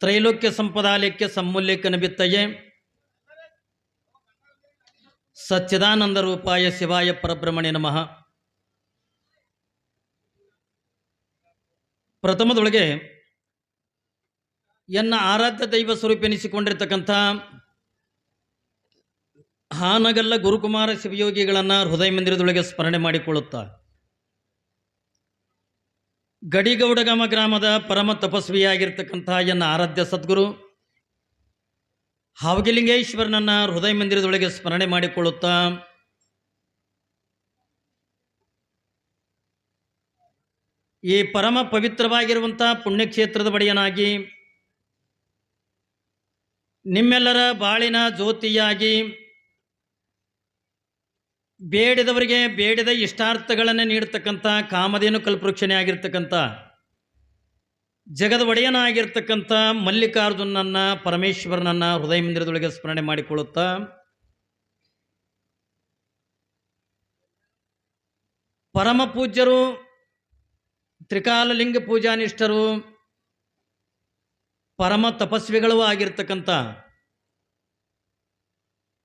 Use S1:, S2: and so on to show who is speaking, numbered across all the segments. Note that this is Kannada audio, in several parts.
S1: ತ್ರೈಲೋಕ್ಯ ಸಂಪದಾಲಯಕ್ಕೆ ಸಮೂಲ್ಯಕ್ಕೆ ಬಿತ್ತಯೇ ಸಚ್ಚಿದಾನಂದ ರೂಪಾಯ ಶಿವಾಯ ಪರಬ್ರಹ್ಮಣ್ಯ ನಮಃ. ಪ್ರಥಮದೊಳಗೆ ಎನ್ನ ಆರಾಧ್ಯ ದೈವ ಸ್ವರೂಪೆನಿಸಿಕೊಂಡಿರ್ತಕ್ಕಂಥ ಹಾನಗಲ್ಲ ಗುರುಕುಮಾರ ಶಿವಯೋಗಿಗಳನ್ನು ಹೃದಯ ಮಂದಿರದೊಳಗೆ ಸ್ಮರಣೆ ಮಾಡಿಕೊಳ್ಳುತ್ತಾ ಗಡಿಗೌಡಗಾಮ ಗ್ರಾಮದ ಪರಮ ತಪಸ್ವಿಯಾಗಿರ್ತಕ್ಕಂಥ ಎನ್ನ ಆರಾಧ್ಯ ಸದ್ಗುರು, ಹಾವಗಿಲಿಂಗೇಶ್ವರನನ್ನ ಹೃದಯ ಮಂದಿರದೊಳಗೆ ಸ್ಮರಣೆ ಮಾಡಿಕೊಳ್ಳುತ್ತಾ, ಈ ಪರಮ ಪವಿತ್ರವಾಗಿರುವಂಥ ಪುಣ್ಯಕ್ಷೇತ್ರದ ಬಡಿಯನಾಗಿ ನಿಮ್ಮೆಲ್ಲರ ಬಾಳಿನ ಜ್ಯೋತಿಯಾಗಿ ಬೇಡಿದವರಿಗೆ ಬೇಡಿದ ಇಷ್ಟಾರ್ಥಗಳನ್ನು ನೀಡತಕ್ಕಂಥ ಕಾಮಧೇನು ಕಲ್ಪವೃಕ್ಷನೇ ಆಗಿರ್ತಕ್ಕಂಥ ಜಗದ ಒಡೆಯನಾಗಿರ್ತಕ್ಕಂಥ ಮಲ್ಲಿಕಾರ್ಜುನನ್ನ ಪರಮೇಶ್ವರನನ್ನ ಹೃದಯ ಮಂದಿರದೊಳಗೆ ಸ್ಮರಣೆ ಮಾಡಿಕೊಳ್ಳುತ್ತಾ ಪರಮ ಪೂಜ್ಯರು, ತ್ರಿಕಾಲಲಿಂಗ ಪೂಜಾನಿಷ್ಠರು, ಪರಮ ತಪಸ್ವಿಗಳೂ ಆಗಿರ್ತಕ್ಕಂಥ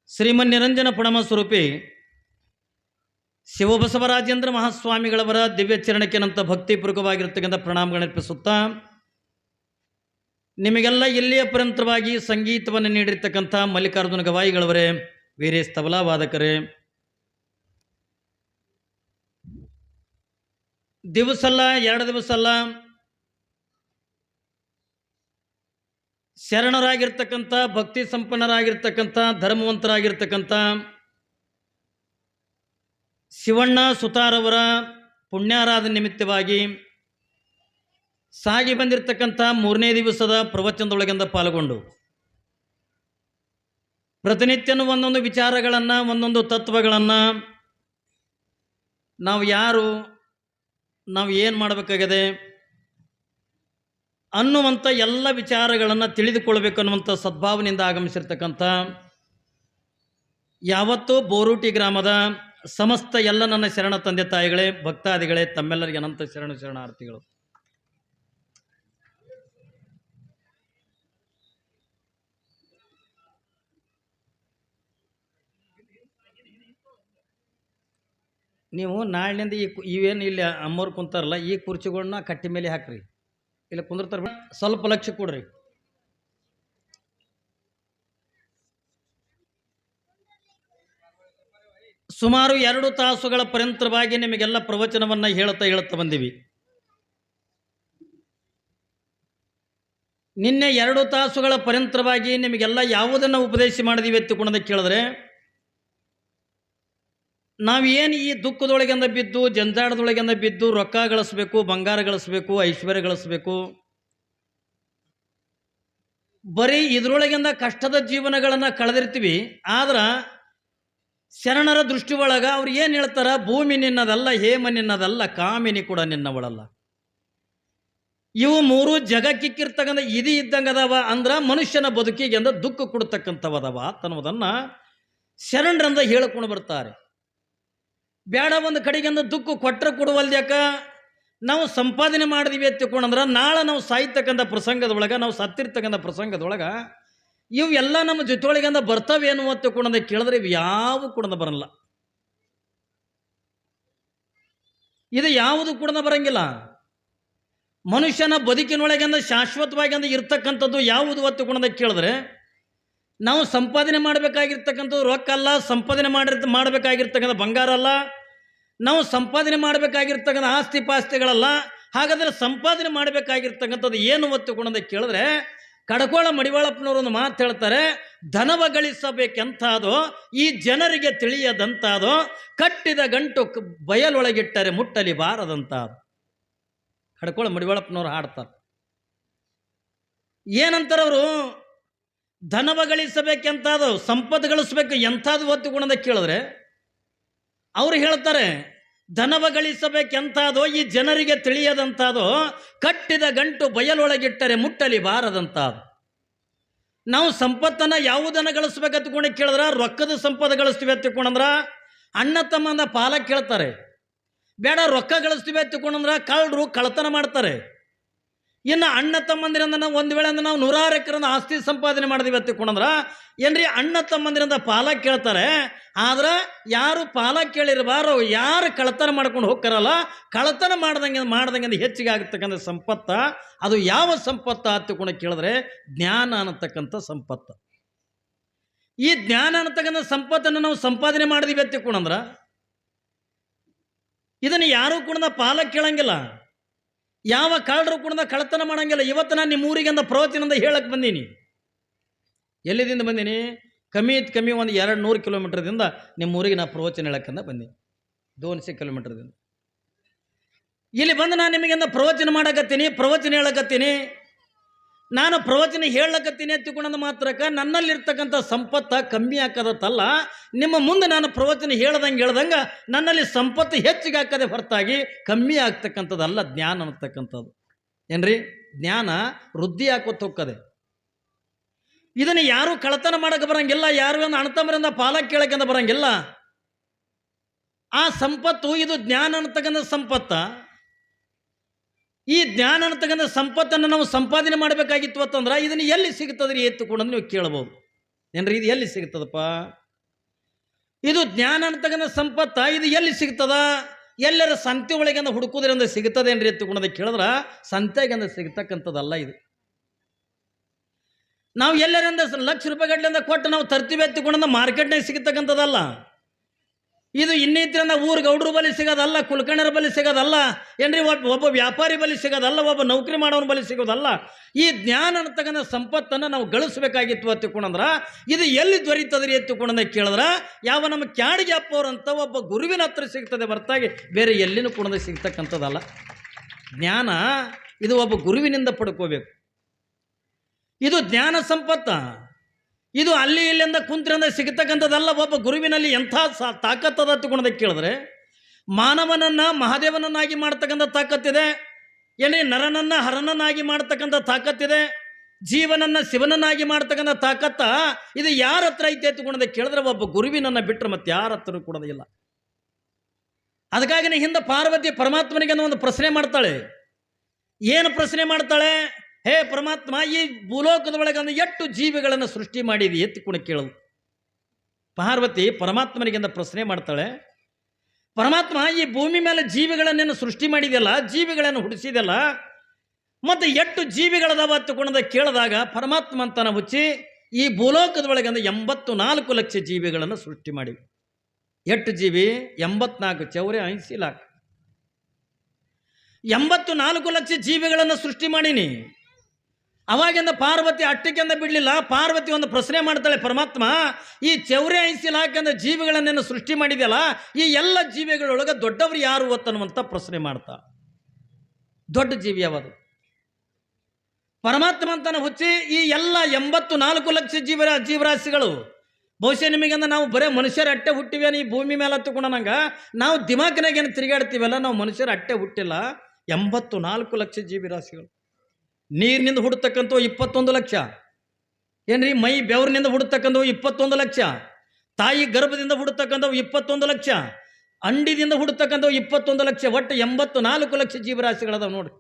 S1: ಶ್ರೀಮನ್ ನಿರಂಜನ ಪುಣಮ ಸ್ವರೂಪಿ ಶಿವಬಸವರಾಜೇಂದ್ರ ಮಹಾಸ್ವಾಮಿಗಳವರ ದಿವ್ಯ ಚರಣಕ್ಕೆ ನಂತ ಭಕ್ತಿಪೂರ್ವಕವಾಗಿರ್ತಕ್ಕಂಥ ಅರ್ಪಿಸುತ್ತಾ, ನಿಮಗೆಲ್ಲ ಇಲ್ಲಿಯ ಪರಂತರವಾಗಿ ಸಂಗೀತವನ್ನು ನೀಡಿರ್ತಕ್ಕಂಥ ಮಲ್ಲಿಕಾರ್ಜುನ ಗವಾಯಿಗಳವರೇ, ವೀರೇಶ್ ತಬಲಾ ವಾದಕರೇ ದಿವಸಲ್ಲ, ಎರಡು ದಿವಸ ಅಲ್ಲ ಶರಣರಾಗಿರ್ತಕ್ಕಂಥ, ಭಕ್ತಿ ಸಂಪನ್ನರಾಗಿರ್ತಕ್ಕಂಥ, ಧರ್ಮವಂತರಾಗಿರ್ತಕ್ಕಂಥ ಶಿವಣ್ಣ ಸುತಾರವರ ಪುಣ್ಯಾರಾಧನೆ ನಿಮಿತ್ತವಾಗಿ ಸಾಗಿ ಬಂದಿರತಕ್ಕಂಥ ಮೂರನೇ ದಿವಸದ ಪ್ರವಚನದೊಳಗಿಂದ ಪಾಲ್ಗೊಂಡು ಪ್ರತಿನಿತ್ಯನೂ ಒಂದೊಂದು ವಿಚಾರಗಳನ್ನು, ಒಂದೊಂದು ತತ್ವಗಳನ್ನು ನಾವು ಯಾರು, ನಾವು ಏನು ಮಾಡಬೇಕಾಗಿದೆ ಅನ್ನುವಂಥ ಎಲ್ಲ ವಿಚಾರಗಳನ್ನು ತಿಳಿದುಕೊಳ್ಬೇಕು ಅನ್ನುವಂಥ ಸದ್ಭಾವನೆಯಿಂದ ಆಗಮಿಸಿರ್ತಕ್ಕಂಥ ಯಾವತ್ತೂ ಬೋರೂಟಿ ಗ್ರಾಮದ ಸಮಸ್ತ ಎಲ್ಲ ನನ್ನ ಶರಣ ತಂದೆ ತಾಯಿಗಳೇ, ಭಕ್ತಾದಿಗಳೇ, ತಮ್ಮೆಲ್ಲರಿಗೆ ಅನಂತ ಶರಣ ಶರಣಾರ್ಥಿಗಳು. ನೀವು ನಾಳಿನಿಂದ ಈ ಇವೇನು ಇಲ್ಲಿ ಅಮ್ಮೋರು ಕುಂತಾರಲ್ಲ, ಈ ಕುರ್ಚಿಗಳನ್ನ ಕಟ್ಟಿ ಮೇಲೆ ಹಾಕ್ರಿ. ಇಲ್ಲಿ ಕುಂದಿರ್ತಾರ ಸ್ವಲ್ಪ ಲಕ್ಷ ಕೊಡ್ರಿ. ಸುಮಾರು ಎರಡು ತಾಸುಗಳ ಪರ್ಯಂತರವಾಗಿ ನಿಮಗೆಲ್ಲ ಪ್ರವಚನವನ್ನು ಹೇಳ್ತಾ ಹೇಳ್ತಾ ಬಂದೀವಿ. ನಿನ್ನೆ ಎರಡು ತಾಸುಗಳ ಪರ್ಯಂತರವಾಗಿ ನಿಮಗೆಲ್ಲ ಯಾವುದನ್ನು ಉಪದೇಶ ಮಾಡಿದೀವಿ ಎತ್ತುಕೊಂಡದ ಕೇಳಿದ್ರೆ ನಾವೇನು ಈ ದುಃಖದೊಳಗಿಂದ ಬಿದ್ದು, ಜಂಜಾಡದೊಳಗಿಂದ ಬಿದ್ದು ರೊಕ್ಕ ಗಳಿಸ್ಬೇಕು, ಬಂಗಾರ ಗಳಿಸ್ಬೇಕು, ಐಶ್ವರ್ಯ ಗಳಿಸ್ಬೇಕು, ಬರೀ ಇದರೊಳಗಿಂದ ಕಷ್ಟದ ಜೀವನಗಳನ್ನು ಕಳೆದಿರ್ತೀವಿ, ಆದ್ರೆ ಶರಣರ ದೃಷ್ಟಿ ಒಳಗೆ ಅವ್ರು ಏನು ಹೇಳ್ತಾರ? ಭೂಮಿ ನಿನ್ನದಲ್ಲ, ಹೇಮ ನಿನ್ನದಲ್ಲ, ಕಾಮಿನಿ ಕೂಡ ನಿನ್ನವಳಲ್ಲ. ಇವು ಮೂರು ಜಗಕ್ಕಿಕ್ಕಿರ್ತಕ್ಕಂಥ ಇದಿ ಇದ್ದಂಗದವ ಅಂದ್ರ ಮನುಷ್ಯನ ಬದುಕಿಗೆ ಅಂದ ದುಃಖ ಕೊಡ್ತಕ್ಕಂಥವದವ ಅನ್ನೋದನ್ನ ಶರಣರಂದ ಹೇಳ್ಕೊಂಡು ಬರ್ತಾರೆ. ಬೇಡ ಒಂದು ಕಡೆಗೆಂದು ದುಃಖ ಕೊಟ್ಟರೆ ಕೊಡುವಲ್ದ್ಯಾಕ ನಾವು ಸಂಪಾದನೆ ಮಾಡಿದೀವಿ ಎತ್ತಿಕೊಂಡ್ರೆ ನಾಳೆ ನಾವು ಸಾಯ್ತಕ್ಕಂಥ ಪ್ರಸಂಗದೊಳಗೆ ನಾವು ಸತ್ತಿರ್ತಕ್ಕಂಥ ಪ್ರಸಂಗದೊಳಗೆ ಇವು ಎಲ್ಲ ನಮ್ಮ ಜೊತೆಯೊಳಗಿಂದ ಬರ್ತಾವೇನು ಅಂತ ಕೂಡ ಕೇಳಿದ್ರೆ ಇವು ಯಾವ ಕೂಡ ಬರಲ್ಲ. ಇದು ಯಾವುದು ಕೂಡ ಬರಂಗಿಲ್ಲ. ಮನುಷ್ಯನ ಬದುಕಿನೊಳಗಿಂದ ಶಾಶ್ವತವಾಗಿ ಅಂದ ಇರ್ತಕ್ಕಂಥದ್ದು ಯಾವುದು ಒತ್ತು ಗುಣದ ಕೇಳಿದ್ರೆ ನಾವು ಸಂಪಾದನೆ ಮಾಡಬೇಕಾಗಿರ್ತಕ್ಕಂಥದ್ದು ರೊಕ್ಕ ಅಲ್ಲ, ಸಂಪಾದನೆ ಮಾಡಿರ್ ಮಾಡಬೇಕಾಗಿರ್ತಕ್ಕಂಥ ಬಂಗಾರ ಅಲ್ಲ, ನಾವು ಸಂಪಾದನೆ ಮಾಡಬೇಕಾಗಿರ್ತಕ್ಕಂಥ ಆಸ್ತಿ ಪಾಸ್ತಿಗಳಲ್ಲ, ಹಾಗಾದ್ರೆ ಸಂಪಾದನೆ ಮಾಡಬೇಕಾಗಿರ್ತಕ್ಕಂಥದ್ದು ಏನು ಒತ್ತು ಗುಣದ ಕೇಳಿದ್ರೆ ಕಡಕೋಳ ಮಡಿವಾಳಪ್ಪನವರು ಒಂದು ಮಾತು ಹೇಳ್ತಾರೆ ಧನವ ಗಳಿಸಬೇಕೆಂತಾದೋ ಈ ಜನರಿಗೆ ತಿಳಿಯದಂತಾದೋ ಕಟ್ಟಿದ ಗಂಟು ಬಯಲೊಳಗಿಟ್ಟರೆ ಮುಟ್ಟಲಿ ಬಾರದಂತಾದೋ ಕಡಕೋಳ ಮಡಿವಾಳಪ್ಪನವರು ಹಾಡ್ತಾರೆ. ಏನಂತಾರೆ ಅವರು ಧನವ ಗಳಿಸಬೇಕೆಂತಾದೋ ಸಂಪತ್ತು ಗಳಿಸ್ಬೇಕು ಎಂಥದ್ದು ಒತ್ತು ಗುಣದ ಕೇಳಿದ್ರೆ, ಅವ್ರು ಹೇಳ್ತಾರೆ ಧನವ ಗಳಿಸಬೇಕೆಂತಾದೋ ಈ ಜನರಿಗೆ ತಿಳಿಯದಂತಾದೋ ಕಟ್ಟಿದ ಗಂಟು ಬಯಲೊಳಗಿಟ್ಟರೆ ಮುಟ್ಟಲಿ ಬಾರದಂತಾದು. ನಾವು ಸಂಪತ್ತನ್ನು ಯಾವುದನ್ನು ಗಳಿಸ್ಬೇಕಂತಕೊಂಡು ಕೇಳಿದ್ರೆ, ರೊಕ್ಕದ ಸಂಪದ ಗಳಿಸ್ತೀವಿ ಅಂತಕೊಂಡ್ರ ಅಣ್ಣ ತಮ್ಮನ ಪಾಲ ಕೇಳ್ತಾರೆ. ಬೇಡ ರೊಕ್ಕ ಗಳಿಸ್ತೀವಿ ಅಂತಕೊಂಡ್ರ ಕಳ್ಳರು ಕಳ್ಳತನ ಮಾಡ್ತಾರೆ. ಇನ್ನು ಅಣ್ಣ ತಮ್ಮಂದಿರಿಂದ ನಾವು ಒಂದು ವೇಳೆ ಅಂದ್ರೆ ನಾವು ನೂರಾರು ಎಕರೆಯಿಂದ ಆಸ್ತಿ ಸಂಪಾದನೆ ಮಾಡಿದ್ವಿ ಅಂತ ತಿಳ್ಕೊಂಡ್ರ ಏನ್ರಿ ಅಣ್ಣ ತಮ್ಮಂದಿರಿಂದ ಪಾಲ ಕೇಳ್ತಾರೆ. ಆದ್ರೆ ಯಾರು ಪಾಲ ಕೇಳಿರಬಾರೋ, ಯಾರು ಕಳತನ ಮಾಡ್ಕೊಂಡು ಹೋಗ್ತಾರಲ್ಲ ಕಳತನ ಮಾಡ್ದಂಗೆ ಮಾಡ್ದಂಗೆ ಹೆಚ್ಚಿಗೆ ಆಗತಕ್ಕಂಥ ಸಂಪತ್ತ, ಅದು ಯಾವ ಸಂಪತ್ತ ಅಂತ ತಿಳ್ಕೊಂಡು ಕೇಳಿದ್ರೆ ಜ್ಞಾನ ಅನ್ನತಕ್ಕಂಥ ಸಂಪತ್ತ. ಈ ಜ್ಞಾನ ಅನ್ನತಕ್ಕಂಥ ಸಂಪತ್ತನ್ನು ನಾವು ಸಂಪಾದನೆ ಮಾಡಿದ್ವಿ ಅಂತ ತಿಳ್ಕೊಂಡ್ರ ಇದನ್ನು ಯಾರೂ ಕೂಡ ಪಾಲ ಕೇಳಂಗಿಲ್ಲ. ಯಾವ ಕಳ್ಳರು ಕೂಡ ಕಳತನ ಮಾಡಂಗಿಲ್ಲ. ಇವತ್ತು ನಾನು ನಿಮ್ಮ ಊರಿಗಿಂದ ಪ್ರವಚನದಿಂದ ಹೇಳಕ್ಕೆ ಬಂದೀನಿ. ಎಲ್ಲಿದಿಂದ ಬಂದೀನಿ? ಕಮ್ಮಿ ಇತ್ತು ಕಮ್ಮಿ ಒಂದು ಎರಡು ನೂರು ಕಿಲೋಮೀಟ್ರದಿಂದ ನಿಮ್ಮ ಊರಿಗೆ ನಾ ಪ್ರವಚನ ಹೇಳಕ್ಕಂದ ಬಂದೀನಿ. ದೋನ್ಸೆ ಕಿಲೋಮೀಟ್ರದಿಂದ. ಇಲ್ಲಿ ಬಂದು ನಾನು ನಿಮಗಿಂದ ಪ್ರವಚನ ಮಾಡಕತ್ತೀನಿ, ಪ್ರವಚನ ಹೇಳಕತ್ತೀನಿ. ನಾನು ಪ್ರವಚನ ಹೇಳಕತ್ತೀನಿ ತಿಳ್ಕೊಂಡ ಮಾತ್ರಕ್ಕೆ ನನ್ನಲ್ಲಿರ್ತಕ್ಕಂಥ ಸಂಪತ್ತು ಕಮ್ಮಿ ಹಾಕದತ್ತಲ್ಲ ನಿಮ್ಮ ಮುಂದೆ ನಾನು ಪ್ರವಚನ ಹೇಳ್ದಂಗೆ ಹೇಳ್ದಂಗೆ ನನ್ನಲ್ಲಿ ಸಂಪತ್ತು ಹೆಚ್ಚಿಗೆ ಹಾಕದೆ ಹೊರತಾಗಿ ಕಮ್ಮಿ ಆಗ್ತಕ್ಕಂಥದ್ದಲ್ಲ ಜ್ಞಾನ ಅನ್ನತಕ್ಕಂಥದ್ದು. ಏನ್ರಿ? ಜ್ಞಾನ ವೃದ್ಧಿ ಹಾಕೋತ ಹೋಗ್ತದೆ ಇದನ್ನು ಯಾರೂ ಕಳತನ ಮಾಡಕ್ಕೆ ಬರಂಗಿಲ್ಲ, ಯಾರು ಒಂದು ಅಣತಮರಿಂದ ಪಾಲ ಕೇಳಕ್ಕೆ ಬರಂಗಿಲ್ಲ. ಆ ಸಂಪತ್ತು, ಇದು ಜ್ಞಾನ ಅನ್ನತಕ್ಕಂಥ ಸಂಪತ್ತ. ಈ ಜ್ಞಾನ ಅನ್ನತಕ್ಕಂಥ ಸಂಪತ್ತನ್ನು ನಾವು ಸಂಪಾದನೆ ಮಾಡಬೇಕಾಗಿತ್ತು ಅಂತಂದ್ರೆ ಇದನ್ನು ಎಲ್ಲಿ ಸಿಗುತ್ತದ್ರಿ ಎತ್ತು ಕೂಡ ನೀವು ಕೇಳ್ಬೋದು. ಏನ್ರಿ ಇದು ಎಲ್ಲಿ ಸಿಗ್ತದಪ್ಪ? ಇದು ಜ್ಞಾನ ಅನ್ನತಕ್ಕಂಥ ಸಂಪತ್ತ ಇದು ಎಲ್ಲಿ ಸಿಗ್ತದ? ಎಲ್ಲರ ಸಂತೆ ಒಳಗಿಂದ ಹುಡುಕುದ್ರಿಂದ ಸಿಗ್ತದೇನ್ರಿ ಕೂಡ ಕೇಳಿದ್ರ ಸಂತೆಗಿಂದ ಸಿಗ್ತಕ್ಕಂಥದ್ದಲ್ಲ ಇದು. ನಾವು ಎಲ್ಲರಿಂದ ಲಕ್ಷ ರೂಪಾಯಿ ಕೊಟ್ಟು ನಾವು ತರ್ತೀವಿ ಎತ್ತುಕೊಂಡ ಮಾರ್ಕೆಟ್ನಾಗ ಸಿಗತಕ್ಕಂಥದ್ದಲ್ಲ. ಇದು ಇನ್ನಿತರಿಂದ ಊರು ಗೌಡ್ರ ಬಲಿ ಸಿಗೋದಲ್ಲ ಕುಲಕರ್ಣರ ಬಲಿ ಸಿಗೋದಲ್ಲ, ಏನ್ರಿ ಒಬ್ಬ ಒಬ್ಬ ವ್ಯಾಪಾರಿ ಬಲಿ ಸಿಗೋದಲ್ಲ, ಒಬ್ಬ ನೌಕರಿ ಮಾಡೋನ ಬಳಿ ಸಿಗೋದಲ್ಲ. ಈ ಜ್ಞಾನ ಅನ್ನತಕ್ಕಂಥ ಸಂಪತ್ತನ್ನು ನಾವು ಗಳಿಸ್ಬೇಕಾಗಿತ್ತು ಅತ್ತಿಕೊಂಡಂದ್ರೆ ಇದು ಎಲ್ಲಿ ದೊರೀತದ್ರಿ ಎತ್ತಿಕೊಂಡಂದ ಕೇಳಿದ್ರೆ, ಯಾವ ನಮ್ಮ ಕ್ಯಾಡಿಗೆ ಅಪ್ಪವ್ರಂತ ಒಬ್ಬ ಗುರುವಿನ ಹತ್ರ ಸಿಗ್ತದೆ ಹೊರತಾಗಿ, ಬೇರೆ ಎಲ್ಲಿನೂ ಕೂಡ ಸಿಗ್ತಕ್ಕಂಥದ್ದಲ್ಲ. ಜ್ಞಾನ, ಇದು ಒಬ್ಬ ಗುರುವಿನಿಂದ ಪಡ್ಕೋಬೇಕು. ಇದು ಜ್ಞಾನ ಸಂಪತ್ತ. ಇದು ಅಲ್ಲಿ ಇಲ್ಲಿಂದ ಕುಂತ್ರಿಂದ ಸಿಗತಕ್ಕಂಥದ್ದಲ್ಲ, ಒಬ್ಬ ಗುರುವಿನಲ್ಲಿ ಎಂಥ ಸಾ ತಾಕತ್ತದ ತಗೊಂಡದಕ್ಕೆ ಕೇಳಿದ್ರೆ, ಮಾನವನನ್ನ ಮಹಾದೇವನನ್ನಾಗಿ ಮಾಡ್ತಕ್ಕಂಥ ತಾಕತ್ತಿದೆ ಏನೇ ನರನನ್ನ ಹರನನ್ನಾಗಿ ಮಾಡ್ತಕ್ಕಂಥ ತಾಕತ್ತಿದೆ, ಜೀವನನ್ನು ಶಿವನನ್ನಾಗಿ ಮಾಡ್ತಕ್ಕಂಥ ತಾಕತ್ತ, ಇದು ಯಾರ ಹತ್ರ ಐತೆ ಎತ್ತುಕೊಂಡದ ಕೇಳಿದ್ರೆ ಒಬ್ಬ ಗುರುವಿನನ್ನು ಬಿಟ್ಟರೆ ಮತ್ತೆ ಯಾರ ಹತ್ರ ಕೊಡೋದಿಲ್ಲ ಅದಕ್ಕಾಗಿನೇ ಹಿಂದೆ ಪಾರ್ವತಿ ಪರಮಾತ್ಮನಿಗೆ ಒಂದು ಪ್ರಶ್ನೆ ಮಾಡ್ತಾಳೆ. ಏನು ಪ್ರಶ್ನೆ ಮಾಡ್ತಾಳೆ? ಹೇ ಪರಮಾತ್ಮ, ಈ ಭೂಲೋಕದ ಒಳಗಂದು ಎಷ್ಟು ಜೀವಿಗಳನ್ನು ಸೃಷ್ಟಿ ಮಾಡಿದಿ ಕುಣ ಕೇಳೋದು ಪಾರ್ವತಿ ಪರಮಾತ್ಮನಿಗಿಂದ ಪ್ರಶ್ನೆ ಮಾಡ್ತಾಳೆ, ಪರಮಾತ್ಮ, ಈ ಭೂಮಿ ಮೇಲೆ ಜೀವಿಗಳನ್ನೇನು ಸೃಷ್ಟಿ ಮಾಡಿದೆಯಲ್ಲ ಜೀವಿಗಳನ್ನು ಹುಡಿಸಿದೆಯಲ್ಲ, ಮತ್ತು ಎಷ್ಟು ಜೀವಿಗಳದಾವ ಕುಣದ ಕೇಳಿದಾಗ ಪರಮಾತ್ಮ ಅಂತನ ಹುಚ್ಚಿ ಈ ಭೂಲೋಕದ ಒಳಗಂದು ಎಂಬತ್ತು ನಾಲ್ಕು ಲಕ್ಷ ಜೀವಿಗಳನ್ನು ಸೃಷ್ಟಿ ಮಾಡಿವೆ. ಎಷ್ಟು ಜೀವಿ, ಎಂಬತ್ನಾಲ್ಕು ಚೌರಿ ಐಸಿ ಲಾಖ ಎಂಬತ್ತು ನಾಲ್ಕು ಲಕ್ಷ ಜೀವಿಗಳನ್ನು ಸೃಷ್ಟಿ ಮಾಡೀನಿ. ಅವಾಗಿಂದ ಪಾರ್ವತಿ ಅಟ್ಟಕ್ಕೆಂದ ಬಿಡಲಿಲ್ಲ. ಪಾರ್ವತಿ ಒಂದು ಪ್ರಶ್ನೆ ಮಾಡ್ತಾಳೆ, ಪರಮಾತ್ಮ, ಈ ಚೌರೆ ಐಸಿ ಲಾಖಂದ ಜೀವಿಗಳನ್ನೇನು ಸೃಷ್ಟಿ ಮಾಡಿದೆಯಲ್ಲ? ಈ ಎಲ್ಲ ಜೀವಿಗಳೊಳಗೆ ದೊಡ್ಡವರು ಯಾರು ಅನ್ನುವಂಥ ಪ್ರಶ್ನೆ ಮಾಡ್ತಾ. ದೊಡ್ಡ ಜೀವಿ ಯಾವುದು? ಪರಮಾತ್ಮ ಅಂತಾನೆ ಹುಚ್ಚಿ ಈ ಎಲ್ಲ ಎಂಬತ್ತು ನಾಲ್ಕು ಲಕ್ಷ ಜೀವರ ಜೀವರಾಶಿಗಳು. ಬಹುಶಃ ನಿಮಗೆಂದ ನಾವು ಬರೇ ಮನುಷ್ಯರ ಅಟ್ಟೆ ಹುಟ್ಟಿವೇನು ಈ ಭೂಮಿ ಮೇಲೆ ನಂಗೆ. ನಾವು ದಿಮಾಕ್ನಾಗ ಏನು ತಿರುಗಾಡ್ತೀವಲ್ಲ, ನಾವು ಮನುಷ್ಯರ ಅಟ್ಟೆ ಹುಟ್ಟಿಲ್ಲ. ಎಂಬತ್ತು ನಾಲ್ಕು ಲಕ್ಷ ಜೀವಿರಾಶಿಗಳು. ನೀರಿನಿಂದ ಹುಡ್ತಕ್ಕಂಥವು ಇಪ್ಪತ್ತೊಂದು ಲಕ್ಷ. ಏನ್ರಿ? ಮೈ ಬೆವರಿನಿಂದ ಹುಡ್ತಕ್ಕಂಥವು ಇಪ್ಪತ್ತೊಂದು ಲಕ್ಷ. ತಾಯಿ ಗರ್ಭದಿಂದ ಹುಡ್ತಕ್ಕಂಥವು ಇಪ್ಪತ್ತೊಂದು ಲಕ್ಷ. ಅಂಡಿದಿಂದ ಹುಡ್ತಕ್ಕಂಥವು ಇಪ್ಪತ್ತೊಂದು ಲಕ್ಷ. ಒಟ್ಟು ಎಂಬತ್ತು ನಾಲ್ಕು ಲಕ್ಷ ಜೀವರಾಶಿಗಳದಾವ ನೋಡ್ರಿ.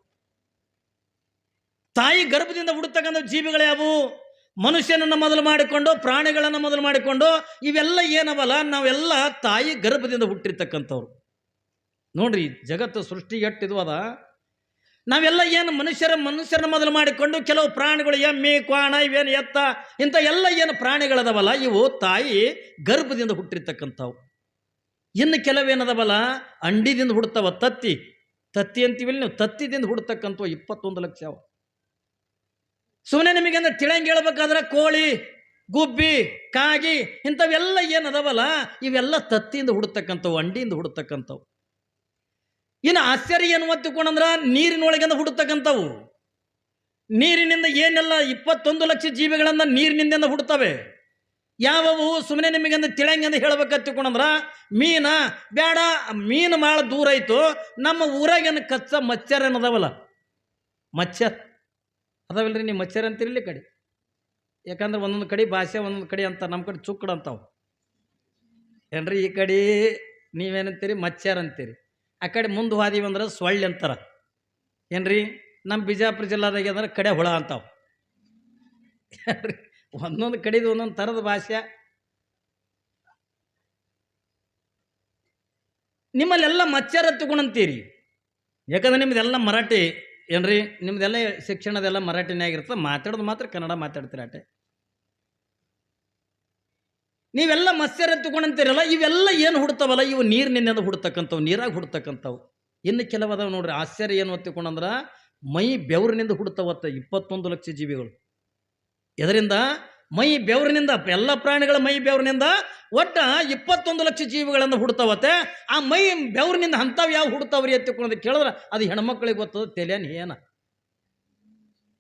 S1: ತಾಯಿ ಗರ್ಭದಿಂದ ಹುಡ್ತಕ್ಕಂಥ ಜೀವಿಗಳು ಯಾವುವು ಮನುಷ್ಯನನ್ನು ಮೊದಲು ಮಾಡಿಕೊಂಡು, ಪ್ರಾಣಿಗಳನ್ನು ಮೊದಲು ಮಾಡಿಕೊಂಡು, ಇವೆಲ್ಲ ಏನವಲ್ಲ? ನಾವೆಲ್ಲ ತಾಯಿ ಗರ್ಭದಿಂದ ಹುಟ್ಟಿರ್ತಕ್ಕಂಥವ್ರು. ನೋಡ್ರಿ, ಜಗತ್ತು ಸೃಷ್ಟಿ ಎಟ್ಟಿದು ಅದ ನಾವೆಲ್ಲ ಏನು ಮನುಷ್ಯರ ಮನುಷ್ಯರನ್ನ ಮೊದಲು ಮಾಡಿಕೊಂಡು ಕೆಲವು ಪ್ರಾಣಿಗಳು ಎಮ್ಮೆ, ಕ್ವಾಣ ಇವೇನು ಎತ್ತ, ಇಂಥ ಎಲ್ಲ ಏನು ಪ್ರಾಣಿಗಳದವಲ್ಲ, ಇವು ತಾಯಿ ಗರ್ಭದಿಂದ ಹುಟ್ಟಿರ್ತಕ್ಕಂಥವು. ಇನ್ನು ಕೆಲವೇನದವಲ್ಲ, ಅಂಡಿದಿಂದ ಹುಡ್ತಾವ, ತತ್ತಿ. ತತ್ತಿ ಅಂತೀವಿ ನೀವು, ತತ್ತಿದಿಂದ ಹುಡ್ತಕ್ಕಂಥವು ಇಪ್ಪತ್ತೊಂದು ಲಕ್ಷ ಅವ. ಸುಮ್ಮನೆ ನಿಮಗೆ ಅಂದ್ರೆ ತಿಳಂಗಿ ಹೇಳ್ಬೇಕಾದ್ರೆ ಕೋಳಿ, ಗುಬ್ಬಿ, ಕಾಗಿ ಇಂಥವೆಲ್ಲ ಏನದವಲ್ಲ, ಇವೆಲ್ಲ ತತ್ತಿಯಿಂದ ಹುಡ್ತಕ್ಕಂಥವು, ಅಂಡಿಯಿಂದ ಹುಡ್ತಕ್ಕಂಥವು. ಇನ್ನು ಆಶ್ಚರ್ಯ ಏನು ತಿಳ್ಕೊಂಡಂದ್ರ ನೀರಿನೊಳಗಿಂದ ಹುಡ್ತಕ್ಕಂಥವು ನೀರಿನಿಂದ ಏನೆಲ್ಲ ಇಪ್ಪತ್ತೊಂದು ಲಕ್ಷ ಜೀವಿಗಳನ್ನ ನೀರಿನಿಂದ ಹುಡ್ತವೆ ಯಾವವು? ಸುಮ್ಮನೆ ನಿಮಗೆ ಅಂದ್ರೆ ತಿಳಂಗಿ ಅಂತ ಹೇಳ್ಬೇಕಂತ ತಿಳ್ಕೊಂಡಂದ್ರ ಮೀನ, ಬೇಡ, ಮೀನು ಭಾಳ ದೂರ ಆಯ್ತು. ನಮ್ಮ ಊರಾಗೇನು ಕಚ್ಚ ಮಚ್ಚರ್ ಏನದವಲ್ಲ ಮಚ್ಚರ್ ಅದಾವಲ್ರಿ ನೀವು ಮಚ್ಚರ್ ಅಂತಿರಲಿ ಕಡೆ? ಯಾಕಂದ್ರೆ ಒಂದೊಂದು ಕಡೆ ಭಾಷೆ, ಒಂದೊಂದು ಕಡೆ ಅಂತ ನಮ್ಮ ಕಡೆ ಚುಕ್ಕಡ ಅಂತಾವು. ಏನ್ರಿ ಈ ಕಡೆ ನೀವೇನಂತೀರಿ? ಮಚ್ಚರ್ ಅಂತೀರಿ. ಆ ಕಡೆ ಮುಂದೆ ಹೋದೀವಿ ಅಂದ್ರೆ ಸೊಳ್ಳೆ ಅಂತಾರ. ಏನ್ರಿ? ನಮ್ಮ ಬಿಜಾಪುರ ಜಿಲ್ಲಾದಾಗ ಅಂದ್ರೆ ಕಡೆ ಹುಳ ಅಂತಾವ. ಒಂದೊಂದು ಕಡೆದು ಒಂದೊಂದು ಥರದ ಭಾಷೆ ನಿಮ್ಮಲ್ಲೆಲ್ಲ ಮಚ್ಚರ ತಗೊಂಡಂತೀರಿ ಯಾಕಂದ್ರೆ ನಿಮ್ಮದೆಲ್ಲ ಮರಾಠಿ. ಏನ್ರಿ? ನಿಮ್ಮದೆಲ್ಲ ಶಿಕ್ಷಣದೆಲ್ಲ ಮರಾಠಿನೇ ಆಗಿರ್ತದೆ. ಮಾತಾಡೋದು ಮಾತ್ರ ಕನ್ನಡ ಮಾತಾಡ್ತೀರ ಅಟೆ ನೀವೆಲ್ಲ ಮತ್ಸ್ಯರ ತಗೊಂಡಂತೀರಲ್ಲ ಇವೆಲ್ಲ ಏನು ಹುಡ್ತಾವಲ್ಲ? ಇವು ನೀರಿನಿಂದ ಹುಡ್ತಕ್ಕಂಥವು, ನೀರಾಗಿ ಹುಡ್ತಕ್ಕಂಥವು. ಇನ್ನು ಕೆಲವು ಅದಾವೆ ನೋಡ್ರಿ, ಆಶ್ಚರ್ಯ ಏನು ಹೊತ್ತಿಕೊಂಡಂದ್ರೆ ಮೈ ಬೆವರಿನಿಂದ ಹುಡ್ತಾವತ್ತ ಇಪ್ಪತ್ತೊಂದು ಲಕ್ಷ ಜೀವಿಗಳು. ಇದರಿಂದ ಮೈ ಬೆವರಿನಿಂದ, ಎಲ್ಲ ಪ್ರಾಣಿಗಳ ಮೈ ಬೆವರಿನಿಂದ ಒಟ್ಟ ಇಪ್ಪತ್ತೊಂದು ಲಕ್ಷ ಜೀವಿಗಳನ್ನು ಹುಡ್ತಾವತ್ತೆ. ಆ ಮೈ ಬೆವರಿನಿಂದ ಅಂಥವು ಯಾವ ಹುಡ್ತಾವ್ರಿ ಎತ್ತಿಕೊಳ್ಳೋದು ಕೇಳಿದ್ರೆ, ಅದು ಹೆಣ್ಮಕ್ಳಿಗೆ ಗೊತ್ತದ, ತೆಲೆನ್ ಏನ?